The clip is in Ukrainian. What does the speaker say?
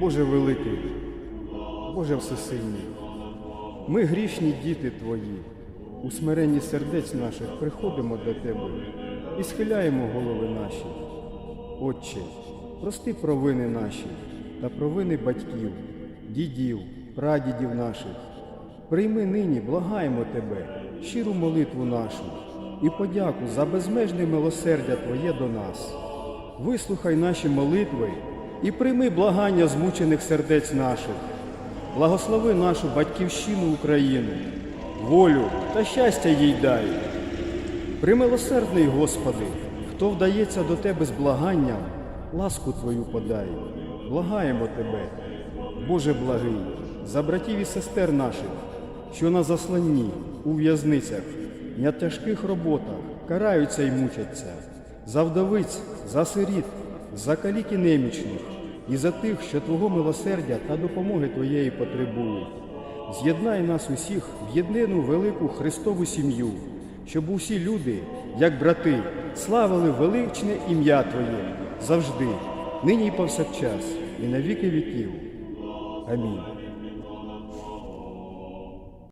Боже великий, Боже всесильний, ми грішні діти Твої, у смиренні сердець наших приходимо до Тебе і схиляємо голови наші. Отче, прости провини наші та провини батьків, дідів, прадідів наших. Прийми нині, благаємо Тебе, щиру молитву нашу і подяку за безмежне милосердя Твоє до нас. Вислухай наші молитви і прийми благання змучених сердець наших. Благослови нашу батьківщину Україну, волю та щастя їй дай. Примилосердний Господи, хто вдається до Тебе з благанням, ласку Твою подай. Благаємо Тебе, Боже благий, за братів і сестер наших, що на засланні, у в'язницях, на тяжких роботах караються і мучаться, за вдовиць, за сиріт, за калік і немічних, і за тих, що Твого милосердя та допомоги Твоєї потребують. З'єднай нас усіх в єдину велику Христову сім'ю, щоб усі люди, як брати, славили величне ім'я Твоє завжди, нині і повсякчас, і на віки віків. Амінь.